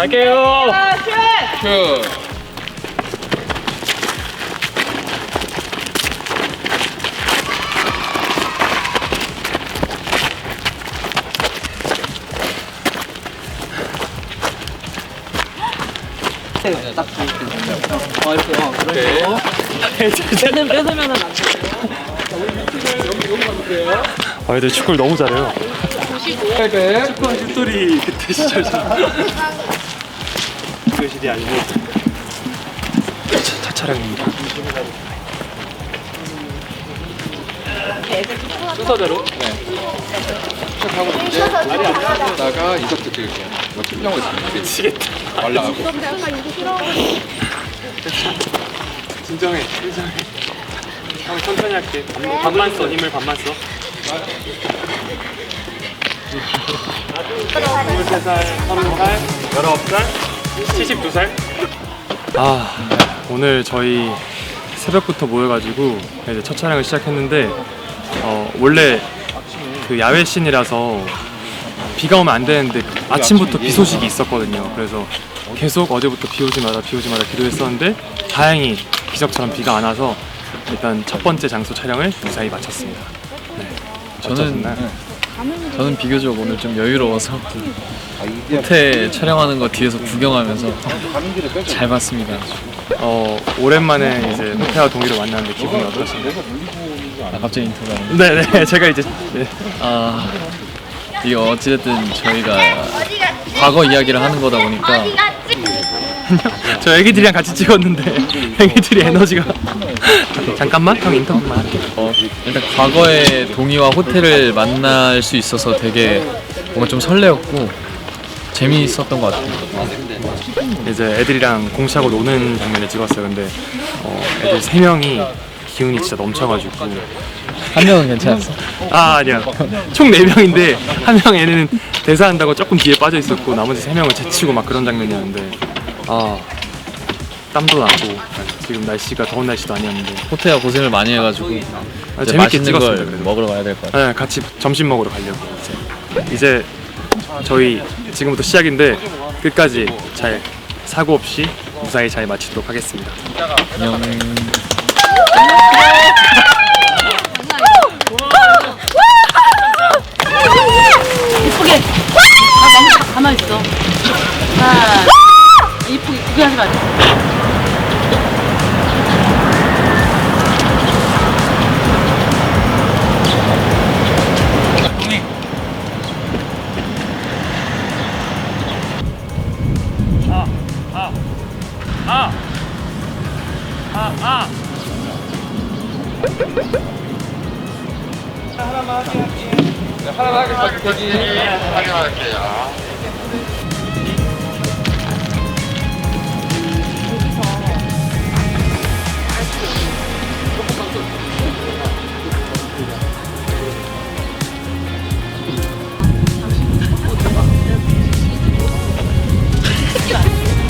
갈게요. 큐. 딱. 어, 이렇게, 어, 그런 식으로. 안. 아, 애들 축구를 너무 잘해요. 축구한 슛돌이 그때 시절 그 시대 아니고. 차, 차 차량입니다. 순서대로. 네. 시작하고 이제 하다가 이것도 드릴게요. 이거 팀명을 있습니다. 미치겠다. 말라가고. 진정해, 진정해. 형 천천히 할게. 반- 반만 써, 힘을 반만 써. 23살, 30살, 19살, 72살. 아, 오늘 저희 새벽부터 모여가지고 이제 첫 촬영을 시작했는데 어, 원래 그 야외 씬이라서 비가 오면 안 되는데 아침부터 비 소식이 있었거든요. 그래서 계속 어제부터 비 오지 마라, 비 오지 마라 기도했었는데 다행히 기적처럼 비가 안 와서 일단 첫 번째 장소 촬영을 무사히 마쳤습니다. 네. 저는 어쩌셨나요? 저는 비교적 오늘 좀 여유로워서 호텔 촬영하는 거 뒤에서 구경하면서 잘 봤습니다. 어, 오랜만에 이제 호태와 동희를 만났는데 기분이 어떠신가요? 아, 갑자기 인터뷰. 네네, 제가 이제 네. 아 이거 어찌됐든 저희가 과거 이야기를 하는 거다 보니까 저 애기들이랑 같이 찍었는데 애기들이 에너지가 잠깐만 형 인터뷰만 할게. 어, 일단 과거의 동의와 호텔을 만날 수 있어서 되게 뭔가 좀 설레었고 재미있었던 것 같아요. 이제 애들이랑 공시하고 노는 장면을 찍었어요. 근데 어, 애들 세 명이 기운이 진짜 넘쳐가지고 한 명은 괜찮았어. 아 아니야 총 네 명인데 한 명 애는 대사한다고 조금 뒤에 빠져 있었고 나머지 세 명을 제치고 막 그런 장면이었는데 아 땀도 나고 지금 날씨가 더운 날씨도 아니었는데 호텔가 고생을 많이 해가지고 아, 이제 재밌게 맛있는 찍었습니다. 걸 그래도. 먹으러 가야 될 것 같아요. 네, 같이 점심 먹으러 가려고 이제 이제 저희 지금부터 시작인데 끝까지 잘 사고 없이 무사히 잘 마치도록 하겠습니다. 안녕. 이쁘게. 아, 가만히 있어. 하나. 이쁘게, 이쁘게 하지 말고. 하나만 하게 자기 대기 확인할게요.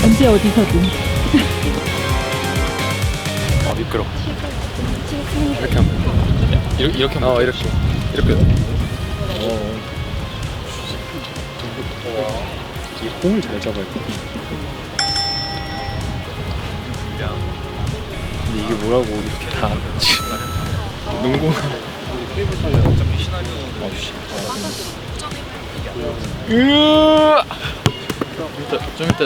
언제 어디서든. 어 미끄러. 이렇게 하면 이렇게 이렇게 하면 어 이렇게 이렇게. 이 공을 잘 잡아야 돼. 근데 이게 뭐라고 이렇게 다 농구. 어씨. 으아! 좀 이따, 좀 이따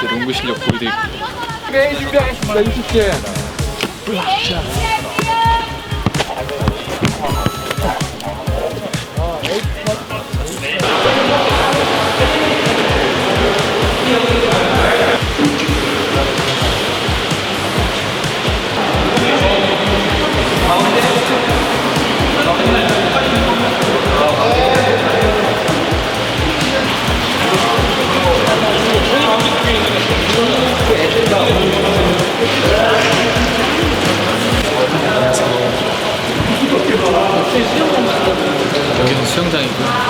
제 농구 실력 보여드릴게요. 오케이 준비하겠습니다. 60 여기는 수영장이고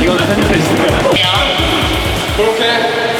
이건 편집해주세요. 그렇게